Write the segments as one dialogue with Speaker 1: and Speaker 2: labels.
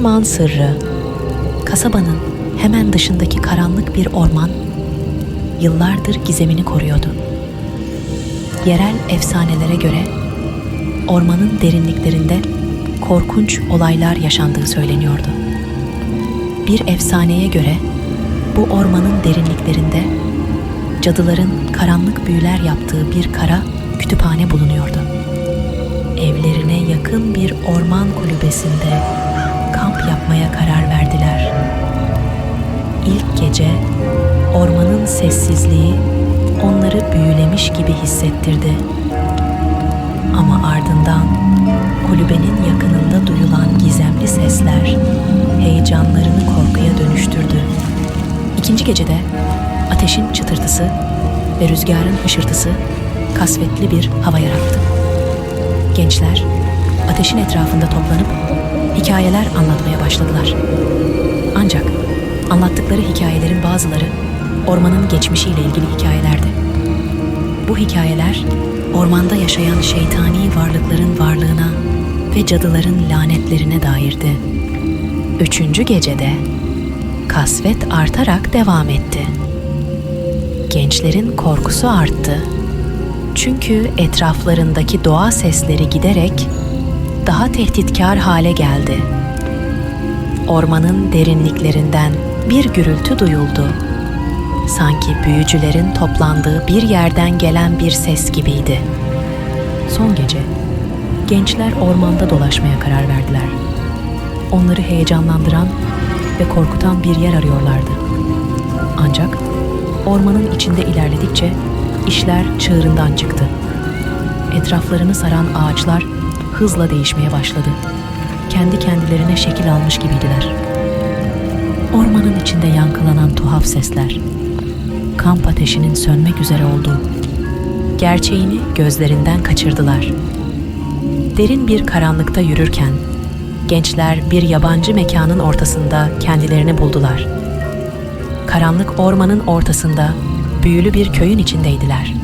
Speaker 1: Orman sırrı. Kasabanın hemen dışındaki karanlık bir orman yıllardır gizemini koruyordu. Yerel efsanelere göre ormanın derinliklerinde korkunç olaylar yaşandığı söyleniyordu. Bir efsaneye göre bu ormanın derinliklerinde cadıların karanlık büyüler yaptığı bir kara kütüphane bulunuyordu. Evlerine yakın bir orman kulübesinde kamp yapmaya karar verdiler. İlk gece ormanın sessizliği onları büyülemiş gibi hissettirdi. Ama ardından kulübenin yakınında duyulan gizemli sesler heyecanlarını korkuya dönüştürdü. İkinci gecede ateşin çıtırtısı ve rüzgarın hışırtısı kasvetli bir hava yarattı. Gençler ateşin etrafında toplanıp hikayeler anlatmaya başladılar. Ancak anlattıkları hikayelerin bazıları ormanın geçmişiyle ilgili hikayelerdi. Bu hikayeler ormanda yaşayan şeytani varlıkların varlığına ve cadıların lanetlerine dairdi. Üçüncü gecede kasvet artarak devam etti. Gençlerin korkusu arttı. Çünkü etraflarındaki doğa sesleri giderek daha tehditkar hale geldi. Ormanın derinliklerinden bir gürültü duyuldu. Sanki büyücülerin toplandığı bir yerden gelen bir ses gibiydi. Son gece gençler ormanda dolaşmaya karar verdiler. Onları heyecanlandıran ve korkutan bir yer arıyorlardı. Ancak ormanın içinde ilerledikçe işler çığırından çıktı. Etraflarını saran ağaçlar hızla değişmeye başladı. Kendi kendilerine şekil almış gibiydiler. Ormanın içinde yankılanan tuhaf sesler, kamp ateşinin sönmek üzere olduğu, gerçeğini gözlerinden kaçırdılar. Derin bir karanlıkta yürürken gençler bir yabancı mekanın ortasında kendilerini buldular. Karanlık ormanın ortasında büyülü bir köyün içindeydiler.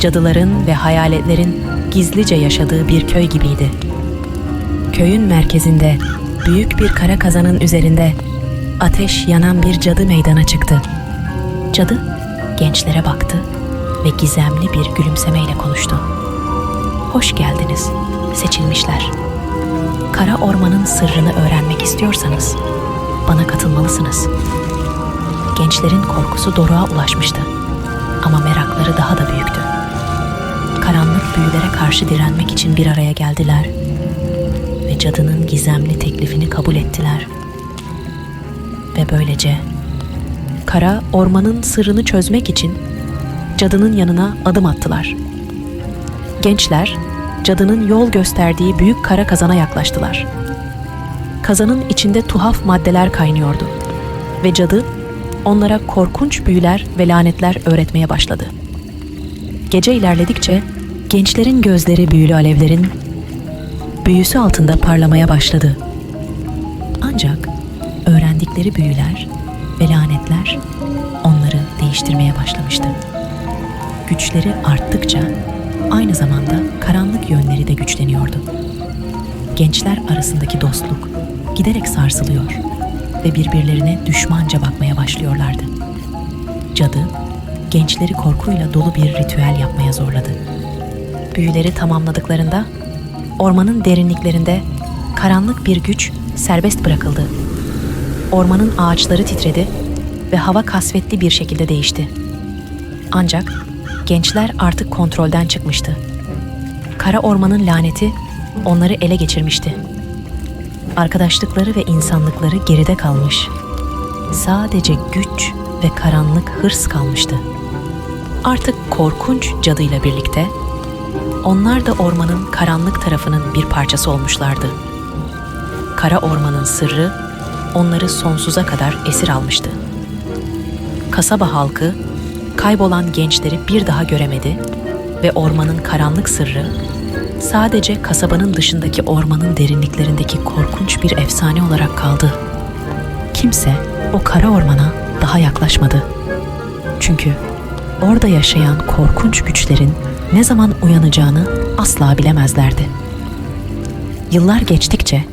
Speaker 1: Cadıların ve hayaletlerin gizlice yaşadığı bir köy gibiydi. Köyün merkezinde büyük bir kara kazanın üzerinde ateş yanan bir cadı meydana çıktı. Cadı gençlere baktı ve gizemli bir gülümsemeyle konuştu. Hoş geldiniz, seçilmişler. Kara ormanın sırrını öğrenmek istiyorsanız bana katılmalısınız. Gençlerin korkusu doruğa ulaşmıştı. Ama merakları daha da büyüktü. Karanlık büyülere karşı direnmek için bir araya geldiler ve cadının gizemli teklifini kabul ettiler. Ve böylece kara ormanın sırrını çözmek için cadının yanına adım attılar. Gençler cadının yol gösterdiği büyük kara kazana yaklaştılar. Kazanın içinde tuhaf maddeler kaynıyordu ve cadı onlara korkunç büyüler ve lanetler öğretmeye başladı. Gece ilerledikçe gençlerin gözleri büyülü alevlerin büyüsü altında parlamaya başladı. Ancak öğrendikleri büyüler ve lanetler onları değiştirmeye başlamıştı. Güçleri arttıkça aynı zamanda karanlık yönleri de güçleniyordu. Gençler arasındaki dostluk giderek sarsılıyor ve birbirlerine düşmanca bakmaya başlıyorlardı. Cadı, gençleri korkuyla dolu bir ritüel yapmaya zorladı. Büyüleri tamamladıklarında ormanın derinliklerinde karanlık bir güç serbest bırakıldı. Ormanın ağaçları titredi ve hava kasvetli bir şekilde değişti. Ancak gençler artık kontrolden çıkmıştı. Kara ormanın laneti onları ele geçirmişti arkadaşlıkları ve insanlıkları geride kalmış. Sadece güç ve karanlık hırs kalmıştı. Artık korkunç cadıyla birlikte onlar da ormanın karanlık tarafının bir parçası olmuşlardı. Kara ormanın sırrı onları sonsuza kadar esir almıştı. Kasaba halkı kaybolan gençleri bir daha göremedi ve ormanın karanlık sırrı sadece kasabanın dışındaki ormanın derinliklerindeki korkunç bir efsane olarak kaldı. Kimse o kara ormana daha yaklaşmadı. Çünkü orada yaşayan korkunç güçlerin ne zaman uyanacağını asla bilemezlerdi. Yıllar geçtikçe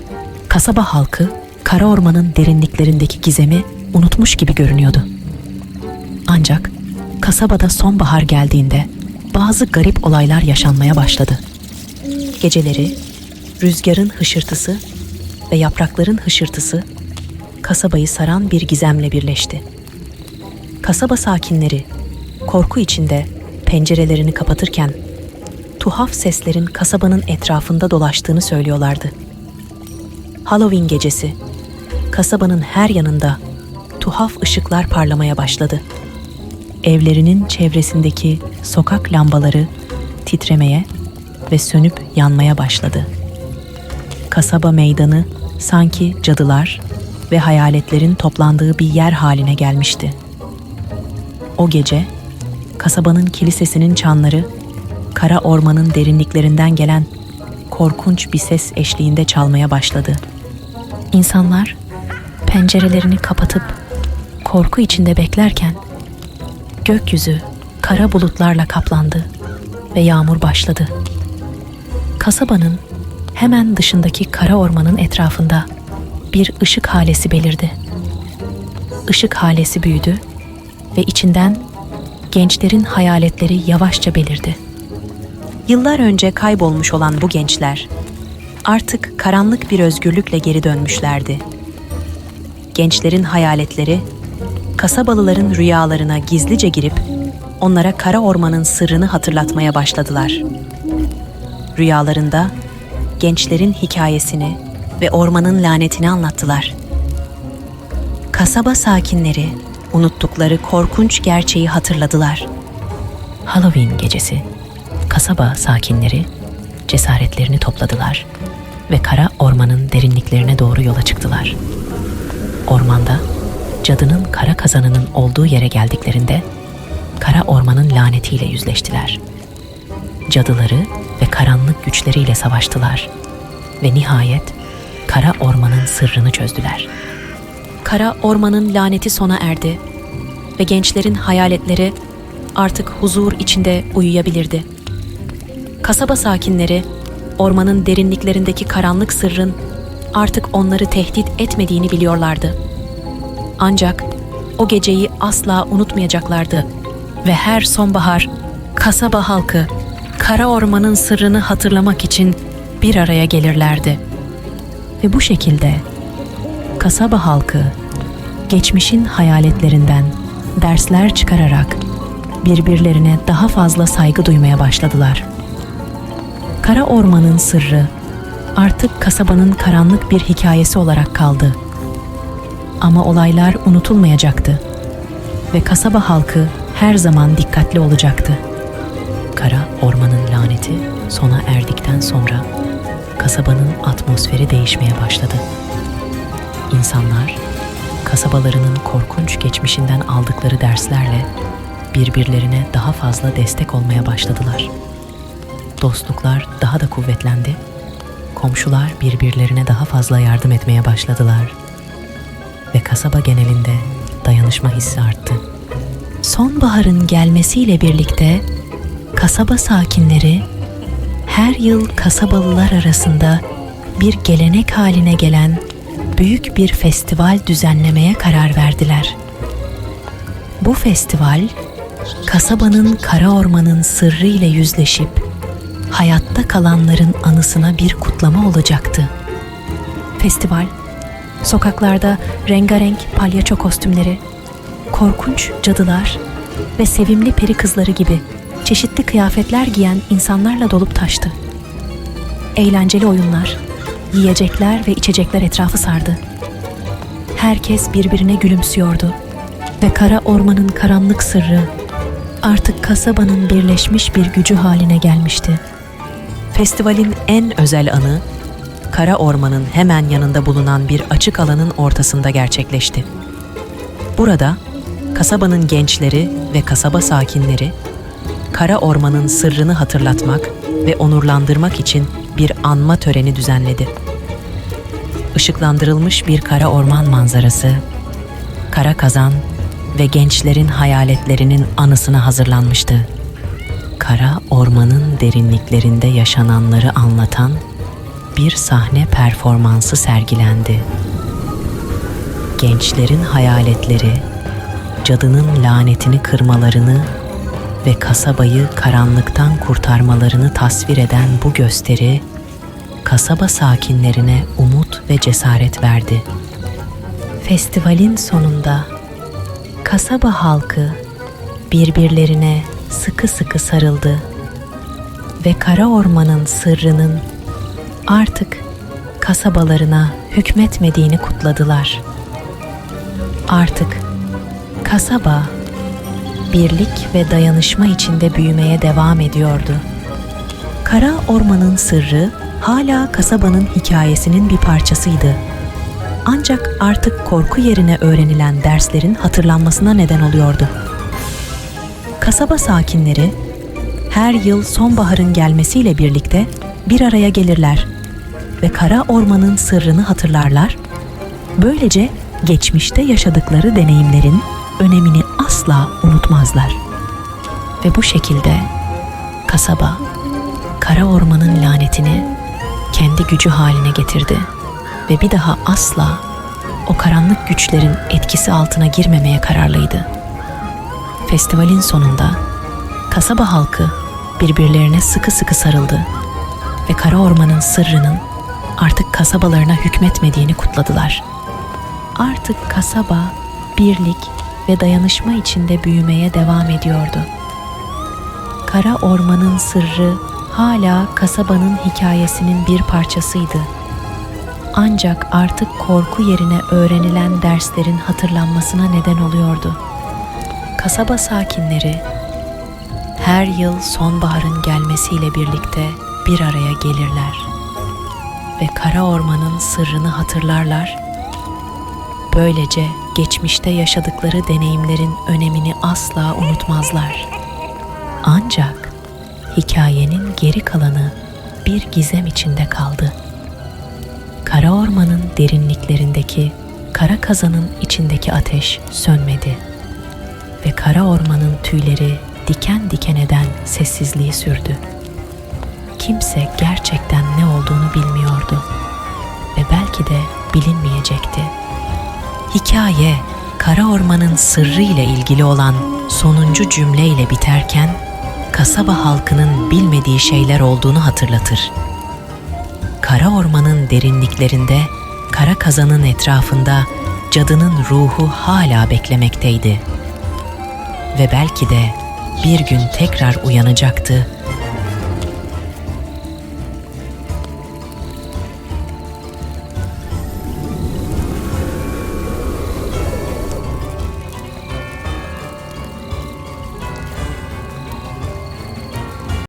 Speaker 1: Kasaba halkı kara ormanın derinliklerindeki gizemi unutmuş gibi görünüyordu. Ancak kasabada sonbahar geldiğinde bazı garip olaylar yaşanmaya başladı. Geceleri rüzgarın hışırtısı ve yaprakların hışırtısı kasabayı saran bir gizemle birleşti. Kasaba sakinleri korku içinde pencerelerini kapatırken tuhaf seslerin kasabanın etrafında dolaştığını söylüyorlardı. Halloween gecesi kasabanın her yanında tuhaf ışıklar parlamaya başladı. Evlerinin çevresindeki sokak lambaları titremeye ve sönüp yanmaya başladı. Kasaba meydanı sanki cadılar ve hayaletlerin toplandığı bir yer haline gelmişti. O gece kasabanın kilisesinin çanları kara ormanın derinliklerinden gelen korkunç bir ses eşliğinde çalmaya başladı. İnsanlar pencerelerini kapatıp korku içinde beklerken gökyüzü kara bulutlarla kaplandı ve yağmur başladı. Kasabanın hemen dışındaki kara ormanın etrafında bir ışık halesi belirdi. Işık halesi büyüdü ve içinden gençlerin hayaletleri yavaşça belirdi. Yıllar önce kaybolmuş olan bu gençler artık karanlık bir özgürlükle geri dönmüşlerdi. Gençlerin hayaletleri kasabalıların rüyalarına gizlice girip onlara kara ormanın sırrını hatırlatmaya başladılar. Rüyalarında gençlerin hikayesini ve ormanın lanetini anlattılar. Kasaba sakinleri unuttukları korkunç gerçeği hatırladılar. Halloween gecesi kasaba sakinleri cesaretlerini topladılar ve kara ormanın derinliklerine doğru yola çıktılar. Ormanda cadının kara kazanının olduğu yere geldiklerinde kara ormanın lanetiyle yüzleştiler. Cadıları ve karanlık güçleriyle savaştılar ve nihayet kara ormanın sırrını çözdüler. Kara ormanın laneti sona erdi ve gençlerin hayaletleri artık huzur içinde uyuyabilirdi. Kasaba sakinleri ormanın derinliklerindeki karanlık sırrın artık onları tehdit etmediğini biliyorlardı. Ancak o geceyi asla unutmayacaklardı ve her sonbahar kasaba halkı kara ormanın sırrını hatırlamak için bir araya gelirlerdi. Ve bu şekilde kasaba halkı geçmişin hayaletlerinden dersler çıkararak birbirlerine daha fazla saygı duymaya başladılar. Kara Orman'ın sırrı artık kasabanın karanlık bir hikayesi olarak kaldı. Ama olaylar unutulmayacaktı ve kasaba halkı her zaman dikkatli olacaktı. Kara Orman'ın laneti sona erdikten sonra kasabanın atmosferi değişmeye başladı. İnsanlar kasabalarının korkunç geçmişinden aldıkları derslerle birbirlerine daha fazla destek olmaya başladılar. Dostluklar daha da kuvvetlendi. Komşular birbirlerine daha fazla yardım etmeye başladılar. Ve kasaba genelinde dayanışma hissi arttı. Sonbaharın gelmesiyle birlikte kasaba sakinleri her yıl kasabalılar arasında bir gelenek haline gelen büyük bir festival düzenlemeye karar verdiler. Bu festival kasabanın kara ormanın sırrı ile yüzleşip hayatta kalanların anısına bir kutlama olacaktı. Festival sokaklarda rengarenk palyaço kostümleri, korkunç cadılar ve sevimli peri kızları gibi çeşitli kıyafetler giyen insanlarla dolup taştı. Eğlenceli oyunlar, yiyecekler ve içecekler etrafı sardı. Herkes birbirine gülümsüyordu ve kara ormanın karanlık sırrı artık kasabanın birleşmiş bir gücü haline gelmişti. Festivalin en özel anı Kara Orman'ın hemen yanında bulunan bir açık alanın ortasında gerçekleşti. Burada kasabanın gençleri ve kasaba sakinleri Kara Orman'ın sırrını hatırlatmak ve onurlandırmak için bir anma töreni düzenledi. Işıklandırılmış bir kara orman manzarası, kara kazan ve gençlerin hayaletlerinin anısına hazırlanmıştı. Kara ormanın derinliklerinde yaşananları anlatan bir sahne performansı sergilendi. Gençlerin hayaletleri, cadının lanetini kırmalarını ve kasabayı karanlıktan kurtarmalarını tasvir eden bu gösteri, kasaba sakinlerine umut ve cesaret verdi. Festivalin sonunda kasaba halkı birbirlerine sıkı sıkı sarıldı ve kara ormanın sırrının artık kasabalarına hükmetmediğini kutladılar. Artık kasaba birlik ve dayanışma içinde büyümeye devam ediyordu. Kara ormanın sırrı hala kasabanın hikayesinin bir parçasıydı. Ancak artık korku yerine öğrenilen derslerin hatırlanmasına neden oluyordu. Kasaba sakinleri her yıl sonbaharın gelmesiyle birlikte bir araya gelirler ve kara ormanın sırrını hatırlarlar. Böylece geçmişte yaşadıkları deneyimlerin önemini asla unutmazlar. Ve bu şekilde kasaba kara ormanın lanetini kendi gücü haline getirdi ve bir daha asla o karanlık güçlerin etkisi altına girmemeye kararlıydı. Festivalin sonunda kasaba halkı birbirlerine sıkı sıkı sarıldı ve kara ormanın sırrının artık kasabalarına hükmetmediğini kutladılar. Artık kasaba birlik ve dayanışma içinde büyümeye devam ediyordu. Kara ormanın sırrı hala kasabanın hikayesinin bir parçasıydı. Ancak artık korku yerine öğrenilen derslerin hatırlanmasına neden oluyordu. Kasaba sakinleri her yıl sonbaharın gelmesiyle birlikte bir araya gelirler ve kara ormanın sırrını hatırlarlar. Böylece geçmişte yaşadıkları deneyimlerin önemini asla unutmazlar. Ancak hikayenin geri kalanı bir gizem içinde kaldı. Kara ormanın derinliklerindeki kara kazanın içindeki ateş sönmedi ve kara ormanın tüyleri diken diken eden sessizliği sürdü. Kimse gerçekten ne olduğunu bilmiyordu ve belki de bilinmeyecekti. Hikaye kara ormanın sırrı ile ilgili olan sonuncu cümleyle biterken kasaba halkının bilmediği şeyler olduğunu hatırlatır. Kara ormanın derinliklerinde kara kazanın etrafında cadının ruhu hala beklemekteydi. Ve belki de bir gün tekrar uyanacaktı